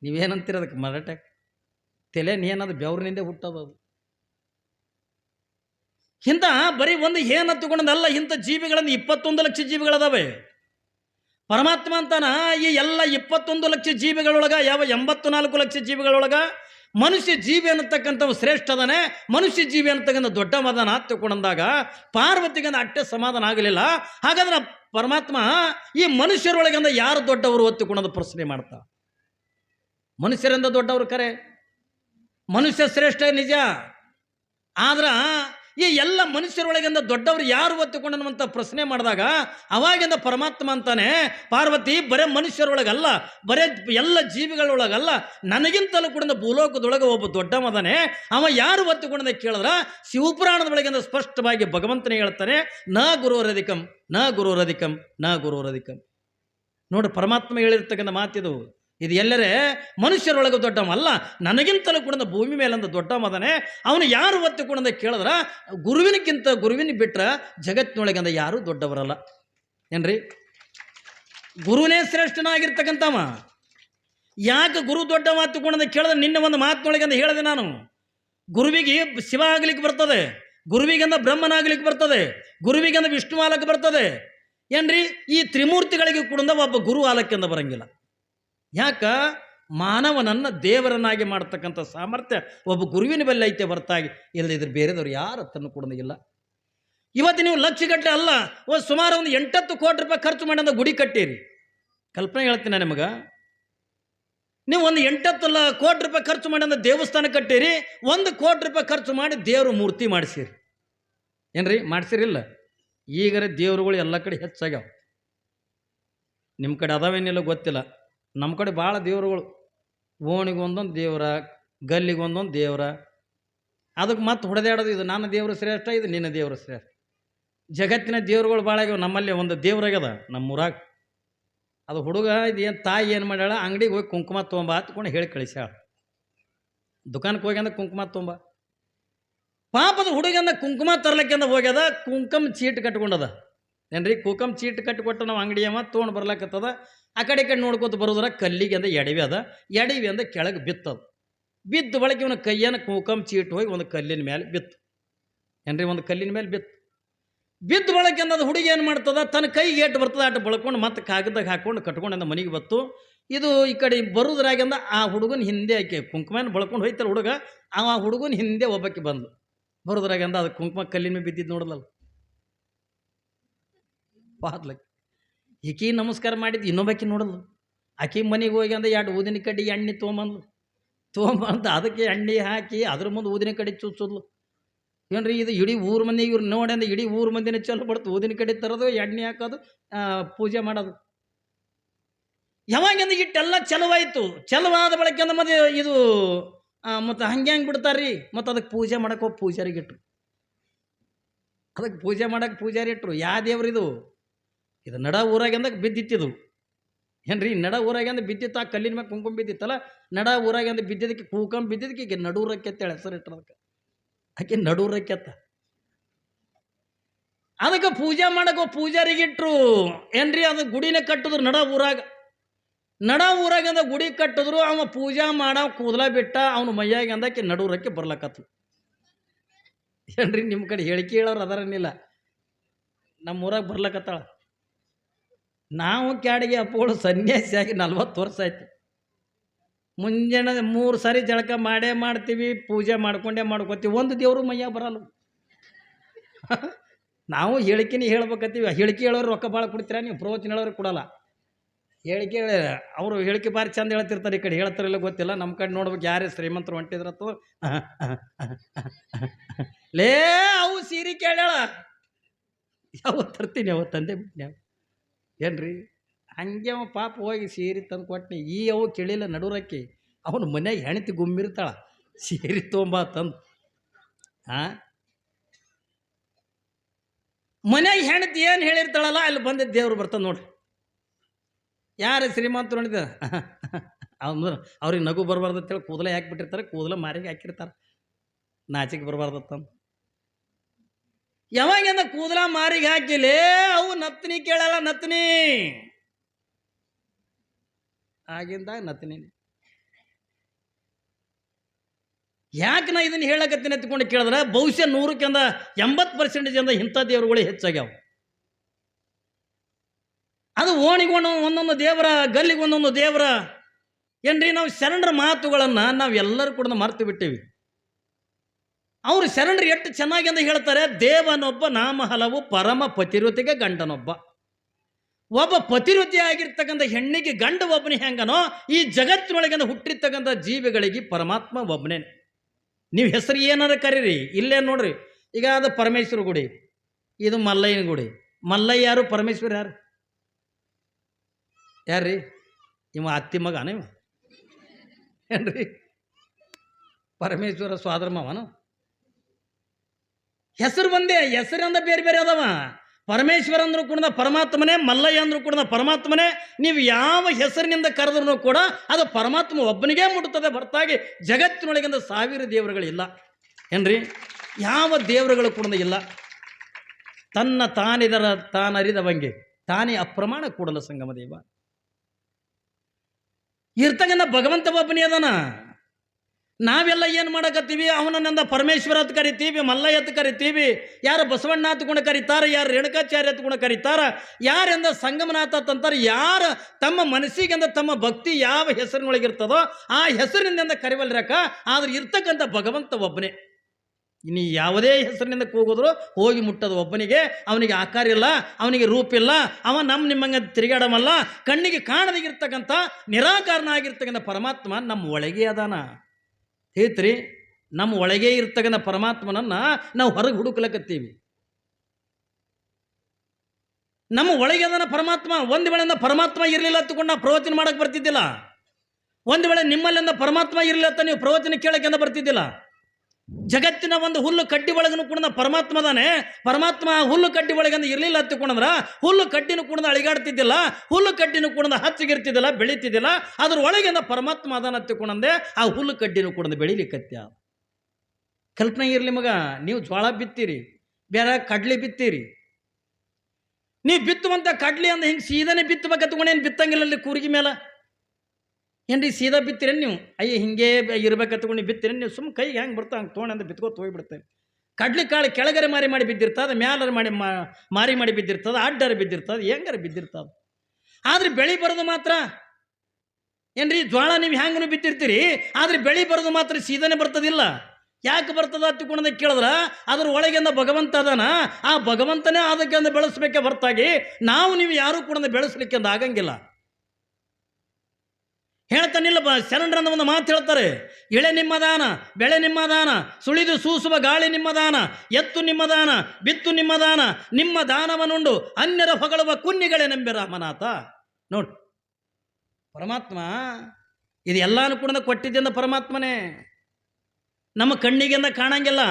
S1: ನೀವೇನಂತೀರ ಅದಕ್ಕೆ ಮರಾಟ ತೆಲೆನ್ ಏನದು ಬೆವರಿನಿಂದ ಹುಟ್ಟೋದು ಅದು ಇಂಥ ಬರೀ ಒಂದು ಏನ ತಗೊಂಡದಲ್ಲ, ಇಂಥ ಜೀವಿಗಳನ್ನು ಇಪ್ಪತ್ತೊಂದು ಲಕ್ಷ ಜೀವಿಗಳದಾವೆ. ಪರಮಾತ್ಮ ಅಂತಾನ ಈ ಎಲ್ಲ ಇಪ್ಪತ್ತೊಂದು ಲಕ್ಷ ಜೀವಿಗಳೊಳಗ, ಯಾವ ಎಂಬತ್ತು ನಾಲ್ಕು ಲಕ್ಷ ಜೀವಿಗಳೊಳಗ ಮನುಷ್ಯ ಜೀವಿ ಅನ್ನತಕ್ಕಂಥವು ಶ್ರೇಷ್ಠ ಅದಾನೆ. ಮನುಷ್ಯ ಜೀವಿ ಅನ್ನತಕ್ಕಂಥ ದೊಡ್ಡ ಮದನ ತಗೊಂಡಂದಾಗ ಪಾರ್ವತಿಗಂದ ಅಟ್ಟೆ ಸಮಾಧಾನ ಆಗಲಿಲ್ಲ. ಹಾಗಾದ್ರೆ ಪರಮಾತ್ಮ ಈ ಮನುಷ್ಯರೊಳಗಿಂದ ಯಾರು ದೊಡ್ಡವರು ಒತ್ತುಕೊಂಡದು ಪ್ರಶ್ನೆ ಮಾಡ್ತಾ? ಮನುಷ್ಯರಿಂದ ದೊಡ್ಡವರು ಕರೆ. ಮನುಷ್ಯ ಶ್ರೇಷ್ಠ ನಿಜ. ಆದ್ರ ಈ ಎಲ್ಲ ಮನುಷ್ಯರೊಳಗಿಂದ ದೊಡ್ಡವರು ಯಾರು ಒತ್ತುಕೊಂಡನ್ನುವಂಥ ಪ್ರಶ್ನೆ ಮಾಡಿದಾಗ, ಅವಾಗಿಂದ ಪರಮಾತ್ಮ ಅಂತಾನೆ, ಪಾರ್ವತಿ, ಬರೇ ಮನುಷ್ಯರೊಳಗಲ್ಲ, ಬರೇ ಎಲ್ಲ ಜೀವಿಗಳೊಳಗಲ್ಲ, ನನಗಿಂತಲೂ ಕೂಡ ಭೂಲೋಕದೊಳಗೆ ಒಬ್ಬ ದೊಡ್ಡ ಮದನೆ ಅವ ಯಾರು ಒತ್ತಿಕೊಂಡ ಕೇಳಿದ್ರ, ಶಿವಪುರಾಣದೊಳಗಿಂದ ಸ್ಪಷ್ಟವಾಗಿ ಭಗವಂತನೇ ಹೇಳ್ತಾನೆ, ನ ಗುರುವರಧಿಕಂ ನ ಗುರುವರಧಿಕಂ ನ ಗುರುವರಧಿಕಂ ನೋಡಿ, ಪರಮಾತ್ಮ ಹೇಳಿರ್ತಕ್ಕಂಥ ಮಾತಿದು ಇದು ಎಲ್ಲರೇ ಮನುಷ್ಯರೊಳಗೆ ದೊಡ್ಡವಲ್ಲ ನನಗಿಂತಲೂ ಕೂಡ ಭೂಮಿ ಮೇಲಂದ ದೊಡ್ಡ ಮದನೆ ಅವನು ಯಾರು ಒತ್ತು ಕೂಡ ಕೇಳಿದ್ರೆ, ಗುರುವಿನಕ್ಕಿಂತ ಗುರುವಿನ ಬಿಟ್ಟರೆ ಜಗತ್ತಿನೊಳಗಿಂದ ಯಾರೂ ದೊಡ್ಡವರಲ್ಲ. ಏನ್ರಿ? ಗುರುನೇ ಶ್ರೇಷ್ಠನಾಗಿರ್ತಕ್ಕಂಥವ. ಯಾಕೆ ಗುರು ದೊಡ್ಡ ಮಾತು ಕೂಡ ಕೇಳಿದ್ರೆ? ನಿನ್ನೆ ಒಂದು ಮಾತಿನೊಳಗಿಂದ ಹೇಳಿದೆ ನಾನು. ಗುರುವಿಗೆ ಶಿವ ಆಗ್ಲಿಕ್ಕೆ ಬರ್ತದೆ ಗುರುವಿಗಂದ ಬ್ರಹ್ಮನಾಗ್ಲಿಕ್ಕೆ ಬರ್ತದೆ ಗುರುವಿಗಂದ ವಿಷ್ಣು ಆಲಕ್ಕೆ ಬರ್ತದೆ. ಏನ್ರಿ? ಈ ತ್ರಿಮೂರ್ತಿಗಳಿಗೆ ಕೂಡ ಒಬ್ಬ ಗುರು ಆಲಕ್ಕೆಂದ ಬರಂಗಿಲ್ಲ. ಯಾಕ? ಮಾನವನನ್ನು ದೇವರನ್ನಾಗಿ ಮಾಡ್ತಕ್ಕಂಥ ಸಾಮರ್ಥ್ಯ ಒಬ್ಬ ಗುರುವಿನ ಬಲ್ಲಿ ಐತೆ ಹೊರತಾಗಿ. ಇಲ್ಲದಿದ್ರೆ ಬೇರೆದವ್ರು ಯಾರು ಹತ್ತನ್ನು ಕೊಡೋದಿಲ್ಲ. ಇವತ್ತು ನೀವು ಲಕ್ಷಗಟ್ಟಲೆ ಅಲ್ಲ ಒಂದು ಸುಮಾರು ಒಂದು ಎಂಟತ್ತು ಕೋಟಿ ರೂಪಾಯಿ ಖರ್ಚು ಮಾಡಿ ಅಂತ ಗುಡಿ ಕಟ್ಟೀರಿ. ಕಲ್ಪನೆ ಹೇಳ್ತೀನಿ ನಿಮಗೆ. ನೀವು ಒಂದು ಎಂಟತ್ತು ಕೋಟಿ ರೂಪಾಯಿ ಖರ್ಚು ಮಾಡಿ ದೇವಸ್ಥಾನ ಕಟ್ಟೀರಿ, ಒಂದು ಕೋಟಿ ರೂಪಾಯಿ ಖರ್ಚು ಮಾಡಿ ದೇವ್ರ ಮೂರ್ತಿ ಮಾಡಿಸಿರಿ. ಏನ್ರಿ? ಮಾಡಿಸಿರಿಲ್ಲ. ಈಗರೆ ದೇವರುಗಳು ಎಲ್ಲ ಕಡೆ ಹೆಚ್ಚಾಗ್ಯಾವ. ನಿಮ್ಮ ಕಡೆ ಅದಾವೇನಿಲ್ಲ ಗೊತ್ತಿಲ್ಲ. ನಮ್ಮ ಕಡೆ ಭಾಳ ದೇವ್ರುಗಳು. ಓಣಿಗೆ ಒಂದೊಂದು ದೇವ್ರ, ಗಲ್ಲಿಗೆ ಒಂದೊಂದು ದೇವ್ರ. ಅದಕ್ಕೆ ಮತ್ತೆ ಹೊಡೆದಾಡೋದು ಇದು ನನ್ನ ದೇವರು ಶ್ರೇಷ್ಠ, ಇದು ನಿನ್ನ ದೇವರು ಶ್ರೇಷ್ಠ. ಜಗತ್ತಿನ ದೇವ್ರುಗಳು ಭಾಳ ಆಗ್ಯಾವ, ನಮ್ಮಲ್ಲಿ ಒಂದು ದೇವ್ರಾಗ್ಯದ ನಮ್ಮೂರಾಗ. ಅದು ಹುಡುಗ ಇದು ಏನು ತಾಯಿ ಏನು ಮಾಡ್ಯಾಳ, ಅಂಗಡಿಗೆ ಹೋಗಿ ಕುಂಕುಮ ತೊಂಬ ಹತ್ಕೊಂಡು ಹೇಳಿ ಕಳಿಸ್ಯಾಳ. ದುಕಾನಕ್ಕೆ ಹೋಗ್ಯಂದ ಕುಂಕುಮ ತೊಂಬ. ಪಾಪದ ಹುಡುಗಂದ ಕುಂಕುಮ ತರ್ಲಕ್ಕೆಂದ ಹೋಗ್ಯದ, ಕುಂಕುಮ ಚೀಟ್ ಕಟ್ಕೊಂಡದ. ಏನ್ರಿ? ಕುಂಕುಮ ಚೀಟ್ ಕಟ್ಟಿಕೊಟ್ಟು ನಾವು ಅಂಗಡಿ ಅವ, ತೊಗೊಂಡು ಬರ್ಲಾಕತ್ತದ. ಆ ಕಡೆ ಕಡೆ ನೋಡ್ಕೊತ ಬರೋದ್ರ ಕಲ್ಲಿಗೆ ಅಂದ ಎಡವಿ ಅದ. ಎಡವಿ ಅಂದ ಕೆಳಗೆ ಬಿತ್ತದ. ಬಿದ್ದ ಬಳಕೆ ಇವನ ಕೈಯನ್ನು ಕುಂಕುಮ ಚೀಟ್ ಹೋಗಿ ಒಂದು ಕಲ್ಲಿನ ಮೇಲೆ ಬಿತ್ತು. ಏನ್ರಿ ಒಂದು ಕಲ್ಲಿನ ಮೇಲೆ ಬಿತ್ತು? ಬಿದ್ದ ಬಳಕೆ ಅನ್ನೋದು ಹುಡುಗಿ ಏನು ಮಾಡ್ತದ? ತನ್ನ ಕೈಗೆ ಏಟು ಬರ್ತದ ಅಟ್ಟು ಬಳ್ಕೊಂಡು ಮತ್ತೆ ಕಾಗದಾಗ ಹಾಕೊಂಡು ಕಟ್ಕೊಂಡು ಅಂದ ಮನೆಗೆ ಬತ್ತು. ಇದು ಈ ಕಡೆ ಬರುದ್ರಾಗಿಂದ ಆ ಹುಡುಗನ ಹಿಂದೆ ಆಕೆ ಕುಂಕುಮನ ಬಳ್ಕೊಂಡು ಹೋಯ್ತಾರೆ ಹುಡುಗ ಆ ಹುಡುಗನ ಹಿಂದೆ ಒಬ್ಬಕ್ಕೆ ಬಂದು. ಬರೋದ್ರಾಗಿಂದ ಅದು ಕುಂಕುಮ ಕಲ್ಲಿನ ಮೇಲೆ ಬಿದ್ದಿದ್ದು ನೋಡಲಲ್ಲ. ಪಾದ್ಲಕ್ಕೆ. ಈಕಿ ನಮಸ್ಕಾರ ಮಾಡಿದ್ದು ಇನ್ನೊಬ್ಬಾಕಿ ನೋಡಲ್ಲ. ಆಕಿ ಮನೆಗೆ ಹೋಗಿ ಅಂದ ಎರಡು ಊದಿನ ಕಡ್ಡಿ ಎಣ್ಣೆ ತೊಗೊಂಬಂದ್ಲು. ತೊಗೊಂಬಂದು ಅದಕ್ಕೆ ಎಣ್ಣೆ ಹಾಕಿ ಅದ್ರ ಮುಂದೆ ಊದಿನ ಕಡ್ಡಿ ಚುಚ್ಚಿದ್ಲು. ಏನ್ರಿ ಇದು ಇಡೀ ಊರು ಮಂದಿ ಇವ್ರು ನೋಡಿ ಅಂದ್ರೆ ಇಡೀ ಊರು ಮಂದಿನ ಚಲೋ ಬಡ್ತು ಊದಿನ ಕಡ್ಡಿ ತರೋದು, ಎಣ್ಣೆ ಹಾಕೋದು ಪೂಜೆ ಮಾಡೋದು. ಯಾವಾಗಿಂದ ಇಟ್ಟೆಲ್ಲ ಚಲವಾಯಿತು. ಚಲವಾದ ಬಳಕೆ ಅಂದ್ರೆ ಇದು ಮತ್ತು ಹಂಗೆ ಹಂಗೆ ಬಿಡ್ತಾರ್ರಿ. ಮತ್ತು ಅದಕ್ಕೆ ಪೂಜೆ ಮಾಡಕ್ಕೆ ಹೋಗಿ ಪೂಜಾರಿಗೆ ಇಟ್ರು. ಅದಕ್ಕೆ ಪೂಜೆ ಮಾಡಕ್ಕೆ ಪೂಜಾರಿ ಇಟ್ರು. ಯಾವ ದೇವ್ರಿದು? ಇದು ನಡ ಊರಾಗಿಂದ ಬಿದ್ದಿತ್ತಿದು. ಏನ್ರಿ ನಡ ಊರಾಗಿಂದ ಬಿದ್ದಿತ್ತು, ಆ ಕಲ್ಲಿನ ಮ್ಯಾಗ ಕುಂಕುಮ ಬಿದ್ದಿತ್ತಲ್ಲ, ನಡ ಊರಾಗಿಂದ ಬಿದ್ದಿದ್ದಕ್ಕೆ ಕುಂಕುಮ ಬಿದ್ದಿದ್ದಕ್ಕೆ ಈಗ ನಡೂರಕ್ಕೆ ಅಂತೇಳಿ ಹೆಸರು ಇಟ್ರು ಅದಕ್ಕೆ. ಆಕೆ ನಡೂರಕ್ಕೆ ಅತ್ತ ಅದಕ್ಕೆ ಪೂಜೆ ಮಾಡಕ್ಕೆ ಪೂಜಾರಿಗಿಟ್ರು. ಏನ್ರಿ, ಅದು ಗುಡಿನ ಕಟ್ಟಿದ್ರು ನಡ ಊರಾಗ. ನಡ ಊರಾಗಿಂದ ಗುಡಿ ಕಟ್ಟಿದ್ರು, ಅವ ಪೂಜಾ ಮಾಡ ಕೂದಲ ಬಿಟ್ಟ, ಅವನು ಮೈಯಾಗ ಅಂದಕ್ಕೆ ನಡೂರಕ್ಕೆ ಬರ್ಲಕತ್ತು ಏನ್ರಿ ನಿಮ್ಮ ಕಡೆ ಹೇಳಿಕೆ ಹೇಳೋರು ಅದರನ್ನಿಲ್ಲ ನಮ್ಮ ಊರಾಗ ಬರ್ಲಕತ್ತಾಳ. ನಾವು ಕ್ಯಾಡಿಗೆ ಅಪ್ಪಗಳು ಸನ್ಯಾಸಿಯಾಗಿ ನಲ್ವತ್ತು ವರ್ಷ ಆಯ್ತು. ಮುಂಜಾನೆ ಮೂರು ಸಾರಿ ಜಳಕ ಮಾಡೇ ಮಾಡ್ತೀವಿ, ಪೂಜೆ ಮಾಡ್ಕೊಂಡೇ ಮಾಡ್ಕೊತೀವಿ, ಒಂದು ದೇವರು ಮೈಯ ಬರಲ್ಲ. ನಾವು ಹೇಳಿಕೆನೇ ಹೇಳ್ಬೇಕತ್ತೀವಿ. ಹೇಳಿಕೆ ಹೇಳೋರು ರೊಕ್ಕ ಭಾಳ ಕೊಡ್ತೀರಾ ನೀವು? ಪ್ರವಚನ ಹೇಳೋರು ಕೊಡಲ್ಲ. ಹೇಳಿಕೆ ಅವರು ಹೇಳಿಕೆ ಭಾರಿ ಚಂದ ಹೇಳ್ತಿರ್ತಾರೆ ಈ ಕಡೆ. ಹೇಳ್ತಾರಲ್ಲ ಗೊತ್ತಿಲ್ಲ. ನಮ್ಮ ಕಡೆ ನೋಡ್ಬೇಕು ಯಾರೇ ಶ್ರೀಮಂತರು ಹೊಂಟಿದ್ರತ್ತು ಲೇ, ಅವು ಸೀರೆ ಕೇಳ ಯಾವ ತರ್ತೀನಿ ಯಾವ ತಂದೆ ಬಿಟ್ನೆ ಏನ್ರಿ? ಹಂಗೆ ಅವ ಪಾಪ ಹೋಗಿ ಸೀರೆ ತಂದು ಕೊಟ್ಟನಿ ಈ ಅವು ಕೇಳಿಲ್ಲ ನಡುರಕ್ಕಿ. ಅವನು ಮನ್ಯಾಗ ಹೆಣತಿ ಗುಮ್ಮಿರ್ತಾಳ. ಸೀರೆ ತೊಂಬ ತಂದು. ಹಾಂ ಮನ್ಯಾಗ ಹೆಣತಿ ಏನು ಹೇಳಿರ್ತಾಳಲ್ಲ, ಅಲ್ಲಿ ಬಂದ ದೇವ್ರು ಬರ್ತಾನೆ ನೋಡ್ರಿ. ಯಾರು ಶ್ರೀಮಂತರು ನೋಡಿದ? ಅಂದ್ರೆ ಅವ್ರಿಗೆ ನಗು ಬರಬಾರ್ದು ಅಂತೇಳಿ ಕೂದಲೇ ಹಾಕ್ಬಿಟ್ಟಿರ್ತಾರೆ ಕೂದಲ ಮಾರಿಗೆ ಹಾಕಿರ್ತಾರೆ. ನಾಚಿಕೆ ಬರಬಾರ್ದತ್ತಂದು ಯಾವಾಗಿಂದ ಕೂದಲ ಮಾರಿಗೆ ಹಾಕಿಲೇ, ಅವು ನತ್ನಿ ಕೇಳಲ್ಲ ನತ್ನಿ. ಆಗಿಂದ ನತ್ತನಿ ಯಾಕೆ ನಾ ಇದನ್ನ ಹೇಳಕತ್ತೀನಿ ಎತ್ಕೊಂಡು ಕೇಳಿದ್ರೆ, ಬಹುಶಃ ನೂರಕ್ಕಿಂದ ಎಂಬತ್ತು ಪರ್ಸೆಂಟೇಜ್ ಅಂದ ಇಂಥ ದೇವರುಗಳು ಹೆಚ್ಚಾಗ್ಯಾವ. ಅದು ಓಣಿಗೆ ಒಂದೊಂದು ಒಂದೊಂದು ದೇವರ, ಗಲ್ಲಿಗೆ ಒಂದೊಂದು ದೇವರ. ಏನ್ರಿ, ನಾವು ಶರಣರ ಮಾತುಗಳನ್ನು ನಾವೆಲ್ಲರೂ ಕೂಡ ಮರೆತು ಬಿಟ್ಟೇವಿ. ಅವರು ಶರಣರು ಎಷ್ಟು ಚೆನ್ನಾಗಿ ಅಂತ ಹೇಳ್ತಾರೆ, ದೇವನೊಬ್ಬ ನಾಮ ಹಲವು ಪರಮ ಪತಿರುತಿಗೆ ಗಂಡನೊಬ್ಬ. ಒಬ್ಬ ಪತಿರುತಿ ಆಗಿರ್ತಕ್ಕಂಥ ಹೆಣ್ಣಿಗೆ ಗಂಡ ಒಬ್ಬನೇ ಹೆಂಗನೋ, ಈ ಜಗತ್ತಿನೊಳಗಿಂದ ಹುಟ್ಟಿರ್ತಕ್ಕಂಥ ಜೀವಿಗಳಿಗೆ ಪರಮಾತ್ಮ ಒಬ್ಬನೇ. ನೀವು ಹೆಸರು ಏನಾರ ಕರೀರಿ, ಇಲ್ಲೇ ನೋಡ್ರಿ. ಈಗ ಅದು ಪರಮೇಶ್ವರ ಗುಡಿ, ಇದು ಮಲ್ಲಯ್ಯನ ಗುಡಿ. ಮಲ್ಲಯ್ಯ ಯಾರು, ಪರಮೇಶ್ವರ ಯಾರು? ಯಾರ್ರಿ? ಇವ ಅತ್ತಿ ಮಗನ ಇವ ಏನ್ರಿ? ಪರಮೇಶ್ವರ ಸ್ವಾದರ್ಮವನು ಮಾವನು? ಹೆಸರು ಬಂದೆ ಹೆಸರಿಂದ ಬೇರೆ ಬೇರೆ ಅದಾವ. ಪರಮೇಶ್ವರ ಅಂದ್ರೂ ಕೂಡ ಪರಮಾತ್ಮನೇ ಮಲ್ಲಯ್ಯ ಅಂದ್ರೂ ಕೂಡ ಪರಮಾತ್ಮನೇ. ನೀವು ಯಾವ ಹೆಸರಿನಿಂದ ಕರೆದ್ರೂ ಕೂಡ ಅದು ಪರಮಾತ್ಮ ಒಬ್ಬನಿಗೇ ಮುಟ್ಟುತ್ತದೆ. ಹೊರತಾಗಿ ಜಗತ್ತಿನೊಳಗಿಂದ ಸಾವಿರ ದೇವರುಗಳಿಲ್ಲ ಏನ್ರಿ? ಯಾವ ದೇವರುಗಳು ಕೂಡ ಇಲ್ಲ. ತನ್ನ ತಾನಿದರ, ತಾನರಿದವಂಗೆ, ತಾನೇ ಅಪ್ರಮಾಣ ಕೂಡಲ ಸಂಗಮ ದೇವ. ಇರ್ತಕ್ಕಂಥ ಭಗವಂತ ಒಬ್ಬನೇ ಅದಾನ. ನಾವೆಲ್ಲ ಏನು ಮಾಡಕತ್ತೀವಿ? ಅವನನ್ನ ಪರಮೇಶ್ವರ ಅಂತ ಕರಿತೀವಿ, ಮಲ್ಲಯ್ಯ ಅಂತ ಕರಿತೀವಿ, ಯಾರು ಬಸವಣ್ಣ ಅಂತ ಕೂಡ ಕರೀತಾರ, ಯಾರು ರೇಣುಕಾಚಾರ್ಯ ಗುಣ ಕರೀತಾರ, ಯಾರೆಂದ ಸಂಗಮನಾಥ ತಂತಾರೆ ಯಾರು ತಮ್ಮ ಮನಸ್ಸಿಗೆಂದ ತಮ್ಮ ಭಕ್ತಿ ಯಾವ ಹೆಸರಿನೊಳಗಿರ್ತದೋ ಆ ಹೆಸರಿನಿಂದ ಕರಿವಲ್ರಕ ಆದ್ರೆ ಇರ್ತಕ್ಕಂಥ ಭಗವಂತ ಒಬ್ಬನೇ. ಇನ್ನು ಯಾವುದೇ ಹೆಸರಿನಿಂದ ಕೂಗಿದ್ರು ಹೋಗಿ ಮುಟ್ಟದು ಒಬ್ಬನಿಗೆ, ಅವನಿಗೆ ಆಕಾರ ಇಲ್ಲ, ಅವನಿಗೆ ರೂಪ ಇಲ್ಲ, ಅವ ನಮ್ಮ ನಿಮ್ಮಂಗೆ ತಿರುಗಾಡಮಲ್ಲ ಕಣ್ಣಿಗೆ ಕಾಣದಿಗಿರ್ತಕ್ಕಂಥ ನಿರಾಕಾರನಾಗಿರ್ತಕ್ಕಂಥ ಪರಮಾತ್ಮ ನಮ್ಮ ಒಳಗೆ ಅದಾನ. ಹೇಳ್ತ್ರಿ ನಮ್ಮ ಒಳಗೆ ಇರ್ತಕ್ಕಂಥ ಪರಮಾತ್ಮನನ್ನ ನಾವು ಹೊರಗೆ ಹುಡುಕ್ಲಕತ್ತೀವಿ. ನಮ್ಮ ಒಳಗೆ ಅದನ್ನ ಪರಮಾತ್ಮ, ಒಂದು ವೇಳೆಯಿಂದ ಪರಮಾತ್ಮ ಇರಲಿಲ್ಲ ಅಂತಕೊಂಡು ನಾವು ಪ್ರವಚನ ಮಾಡಕ್ಕೆ ಬರ್ತಿದ್ದಿಲ್ಲ. ಒಂದು ವೇಳೆ ನಿಮ್ಮಲ್ಲಿಂದ ಪರಮಾತ್ಮ ಇರಲಿಲ್ಲ ಅಂತ ನೀವು ಪ್ರವಚನ ಕೇಳಕ್ಕೆ ಬರ್ತಿದ್ದಿಲ್ಲ. ಜಗತ್ತಿನ ಒಂದು ಹುಲ್ಲು ಕಡ್ಡಿ ಒಳಗನು ಕೂಡ ಪರಮಾತ್ಮ ಅದಾನೆ. ಪರಮಾತ್ಮ ಹುಲ್ಲು ಕಡ್ಡಿ ಒಳಗಂದು ಇರಲಿಲ್ಲ ಹತ್ತಿಕೊಂಡ್ರ ಹುಲ್ಲು ಕಡ್ಡಿನ ಕೂಡ ಅಳಿಗಾಡ್ತಿದ್ದಿಲ್ಲ, ಹುಲ್ಲು ಕಡ್ಡಿನ ಕೂಡ ಹಚ್ಚಿಗಿರ್ತಿದ್ದಿಲ್ಲ, ಬೆಳೀತಿದ್ದಿಲ್ಲ, ಅದ್ರ ಒಳಗಿಂದ ಪರಮಾತ್ಮ ಅದಾನ ಹತ್ತಿಕೊಂಡಂದೆ ಆ ಹುಲ್ಲು ಕಡ್ಡಿನ ಕೂಡ ಬೆಳಿಲಿಕ್ಕತ್ಯ ಕಲ್ಪನೆ ಇರಲಿ ಮಗ, ನೀವು ಜೋಳ ಬಿತ್ತೀರಿ, ಬೇರೆ ಕಡ್ಲಿ ಬಿತ್ತೀರಿ. ನೀವು ಬಿತ್ತುವಂಥ ಕಡ್ಲಿ ಅಂದ್ರೆ ಹಿಂಗೆ ಸೀದನೆ ಬಿತ್ತಬೇಕತ್ಕೊಂಡು ಏನು ಬಿತ್ತಂಗಿಲ್ಲ ಅಲ್ಲಿ ಕೂರ್ಗಿ ಮೇಲೆ? ಏನ್ರಿ ಸೀದಾ ಬಿತ್ತಿರೇನು ನೀವು? ಅಯ್ಯ, ಹಿಂಗೆ ಇರ್ಬೇಕತ್ಕೊಂಡು ಬಿತ್ತಿರೇನು ನೀವು? ಸುಮ್ಮ ಕೈಗೆ ಹೆಂಗೆ ಬರ್ತಾ ಹಂಗೆ ತೊಗೊಂಡು ಬಿತ್ಕೋತ ಹೋಗ್ಬಿಡ್ತೇವೆ ಕಡ್ಲಿ ಕಾಳು ಕೆಳಗರೆ ಮಾರಿ ಮಾಡಿ ಬಿದ್ದಿರ್ತದೆ, ಮ್ಯಾಲರ ಮಾಡಿ ಮಾರಿ ಮಾಡಿ ಬಿದ್ದಿರ್ತದೆ, ಅಡ್ಡರ ಬಿದ್ದಿರ್ತದೆ, ಹೆಂಗಾರ ಬಿದ್ದಿರ್ತದೆ? ಆದ್ರೆ ಬೆಳೆ ಬರೋದು ಮಾತ್ರ. ಏನ್ರಿ, ಜ್ವಾಳ ನೀವು ಹೆಂಗನು ಬಿತ್ತಿರ್ತೀರಿ? ಆದ್ರೆ ಬೆಳೆ ಬರೋದು ಮಾತ್ರ ಸೀದಾನೆ ಬರ್ತದಿಲ್ಲ. ಯಾಕೆ ಬರ್ತದ ತಿಳ್ಕೊಂಡ ಕೇಳಿದ್ರೆ, ಅದ್ರ ಒಳಗಿಂದ ಭಗವಂತ ಅದಾನ. ಆ ಭಗವಂತನೇ ಅದಕ್ಕೆ ಬೆಳೆಸ್ಬೇಕೆ ಹೊರತಾಗಿ ನಾವು ನೀವು ಯಾರೂ ಕೂಡ ಬೆಳೆಸ್ಲಿಕ್ಕೆ ಆಗಂಗಿಲ್ಲ. ಹೇಳ್ತಾನಿಲ್ಲ ಶರಣರನ್ನ ಒಂದು ಮಾತು ಹೇಳ್ತಾರೆ. ಇಳೆ ನಿಮ್ಮದಾನ ಬೆಳೆ ನಿಮ್ಮದಾನ ಸುಳಿದು ಸೂಸುವ ಗಾಳಿ ನಿಮ್ಮದಾನ ಎತ್ತು ನಿಮ್ಮದಾನ ಬಿತ್ತು ನಿಮ್ಮದಾನ ನಿಮ್ಮ ದಾನವನುಂಡು ಅನ್ಯರ ಹೊಗಳುವ ಕುನ್ನಿಗಳೇ ನಂಬಿ ರಾಮನಾಥ. ನೋಡಿ, ಪರಮಾತ್ಮ, ಇದು ಎಲ್ಲಾನು ಕೂಡ ಕೊಟ್ಟಿದ್ದಿಂದ ಪರಮಾತ್ಮನೇ. ನಮ್ಮ ಕಣ್ಣಿಗೆಂದ ಕಾಣಂಗಿಲ್ಲ.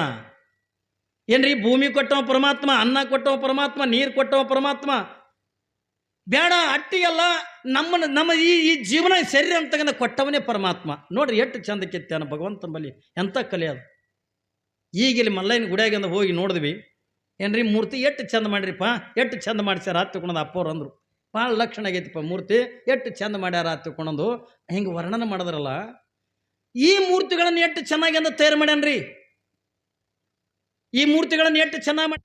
S1: ಏನ್ರಿ, ಭೂಮಿ ಕೊಟ್ಟವ ಪರಮಾತ್ಮ, ಅನ್ನ ಕೊಟ್ಟವ ಪರಮಾತ್ಮ, ನೀರು ಕೊಟ್ಟವ ಪರಮಾತ್ಮ ಬೇಡ ಅಟ್ಟಿಗೆಲ್ಲ ನಮ್ಮ ನಮ್ಮ ಈ ಈ ಜೀವನ ಶರೀರ ಅಂತಕ್ಕಂಥ ಕೊಟ್ಟವನೇ ಪರಮಾತ್ಮ. ನೋಡ್ರಿ, ಎಷ್ಟು ಚಂದ ಕೆತ್ತಾನ ಭಗವಂತ ಬಳಿ ಎಂಥ ಕಲೆ ಅದು. ಈಗ ಇಲ್ಲಿ ಮಲ್ಲಯ್ಯನ ಗುಡಿಯಾಗಿಂದ ಹೋಗಿ ನೋಡಿದ್ವಿ. ಏನ್ರಿ, ಮೂರ್ತಿ ಎಷ್ಟು ಚಂದ ಮಾಡ್ರಿಪ್ಪ? ಎಷ್ಟು ಚಂದ ಮಾಡಿಸ್ಯಾರ? ಹತ್ತು ತಿಳ್ಕೊಳೋದು ಅಪ್ಪವ್ರು ಅಂದರು. ಭಾಳ ಲಕ್ಷಣ ಆಗೈತಿಪ್ಪ ಮೂರ್ತಿ. ಎಷ್ಟು ಚಂದ ಮಾಡ್ಯಾರ ಹತ್ತು ಕೊಣದು ಹಿಂಗೆ ವರ್ಣನ ಮಾಡಿದ್ರಲ್ಲ. ಈ ಮೂರ್ತಿಗಳನ್ನು ಎಷ್ಟು ಚೆನ್ನಾಗಿ ಅಂತ ತಯಾರು ಮಾಡ್ಯಾನ್ರಿ? ಈ ಮೂರ್ತಿಗಳನ್ನು ಎಷ್ಟು ಚೆನ್ನಾಗಿ ಮಾಡಿ